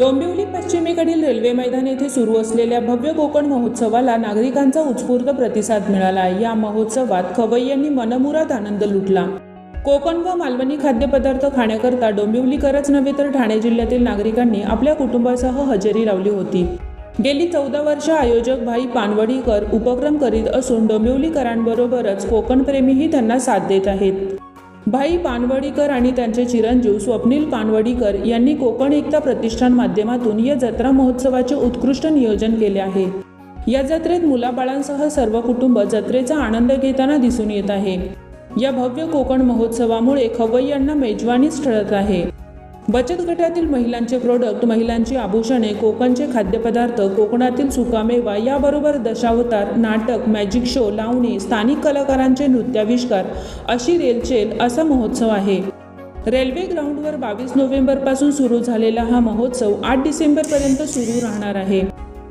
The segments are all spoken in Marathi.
डोंबिवली पश्चिमेकडील रेल्वे मैदान येथे सुरू असलेल्या भव्य कोकण महोत्सवाला नागरिकांचा उत्स्फूर्त प्रतिसाद मिळाला. या महोत्सवात खवय्यांनी मनमुराद आनंद लुटला. कोकण व मालवणी खाद्यपदार्थ खाण्याकरता डोंबिवलीकरच नव्हे तर ठाणे जिल्ह्यातील नागरिकांनी आपल्या कुटुंबासह हजेरी लावली होती. गेली चौदा वर्ष आयोजक भाई पानवडीकर उपक्रम करीत असून डोंबिवलीकरांबरोबरच कोकणप्रेमीही त्यांना साथ देत आहेत. भाई पानवडीकर आणि त्यांचे चिरंजीव स्वप्नील पानवडीकर यांनी कोकण एकता प्रतिष्ठान माध्यमातून या जत्रा महोत्सवाचे उत्कृष्ट नियोजन केले आहे. या जत्रेत मुलाबाळांसह सर्व कुटुंब जत्रेचा आनंद घेताना दिसून येत आहे. या भव्य कोकण महोत्सवामुळे खवय्यांना मेजवानीच ठरत आहे. बचत गटातील महिलांचे प्रोडक्ट महिलांची आभूषणे कोकणचे खाद्यपदार्थ कोकणातील सुकामेवा याबरोबर दशावतार नाटक मॅजिक शो लावणी स्थानिक कलाकारांचे नृत्याविष्कार अशी रेलचेल असा महोत्सव आहे. रेल्वे ग्राउंडवर बावीस नोव्हेंबरपासून सुरू झालेला हा महोत्सव आठ डिसेंबरपर्यंत सुरू राहणार आहे.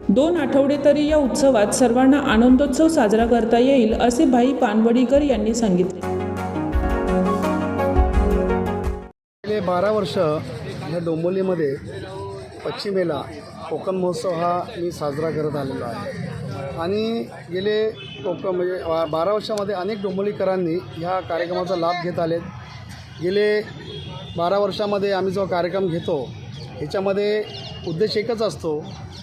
दोन आठवडे तरी या उत्सवात सर्वांना आनंदोत्सव साजरा करता येईल असे भाई पानवडीकर यांनी सांगितले. गेले बारा वर्ष ह्या डोंबोलीमध्ये पश्चिमेला कोकण महोत्सव हा मी साजरा करत आलेलो आहे. आणि गेले कोकण म्हणजे बारा वर्षामध्ये अनेक डोंबोलीकरांनी ह्या कार्यक्रमाचा लाभ घेत आलेत. गेले बारा वर्षामध्ये आम्ही जो कार्यक्रम घेतो ह्याच्यामध्ये उद्देश एकच असतो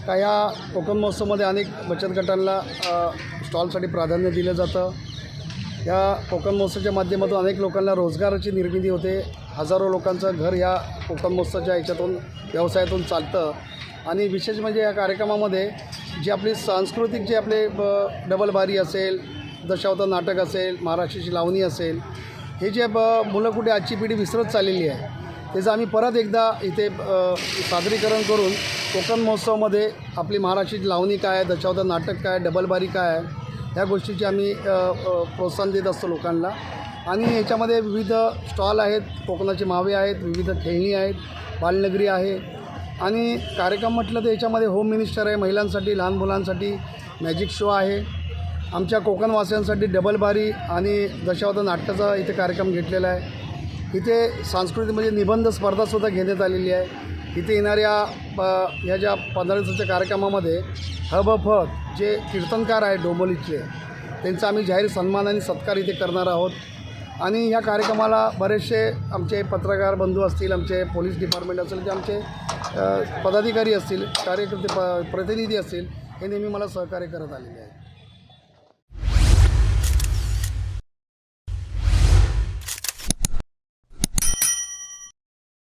का या कोकण महोत्सवमध्ये अनेक बचत गटांना स्टॉलसाठी प्राधान्य दिलं जातं. या कोकण महोत्सवाच्या माध्यमातून अनेक लोकांना रोजगाराची निर्मिती होते. हजारो लोकांचं घर या कोकण महोत्सवाच्या ह्याच्यातून व्यवसायातून चालतं. आणि विशेष म्हणजे या कार्यक्रमामध्ये जी आपली सांस्कृतिक जे आपले ब डबल बारी असेल दशावतार नाटक असेल महाराष्ट्राची लावणी असेल हे जे ब मुलं कुठे आजची पिढी विसरत चाललेली आहे त्याचं आम्ही परत एकदा इथे सादरीकरण करून कोकण महोत्सवामध्ये आपली महाराष्ट्राची लावणी काय आहे दशावतार नाटक काय डबलबारी काय आहे ह्या गोष्टीची आम्ही प्रोत्साहन देत असतो लोकांना. आणि ह्याच्यामध्ये विविध स्टॉल आहेत कोकणाचे मावे आहेत विविध खेळणी आहेत बालनगरी आहे. आणि कार्यक्रम म्हटलं तर याच्यामध्ये होम मिनिस्टर आहे महिलांसाठी लहान मुलांसाठी मॅजिक शो आहे. आमच्या कोकणवासियांसाठी डबल बारी आणि दशावतार नाट्याचा इथे कार्यक्रम घेतलेला आहे. इथे सांस्कृतिक म्हणजे निबंध स्पर्धासुद्धा घेण्यात आलेली आहे. इथे येणाऱ्या प- ह्या ज्या पंधरा दिवसाच्या कार्यक्रमामध्ये हब फत जे कीर्तनकार आहेत डोंबोलीचे त्यांचा आम्ही जाहीर सन्मान आणि सत्कार इथे करणार आहोत. आणि ह्या कार्यक्रमाला बरेचसे आमचे पत्रकार बंधू असतील आमचे पोलीस डिपार्टमेंट असेल ते आमचे पदाधिकारी असतील कार्यकर्ते प प्रतिनिधी असतील हे नेहमी मला सहकार्य करत आलेले आहेत.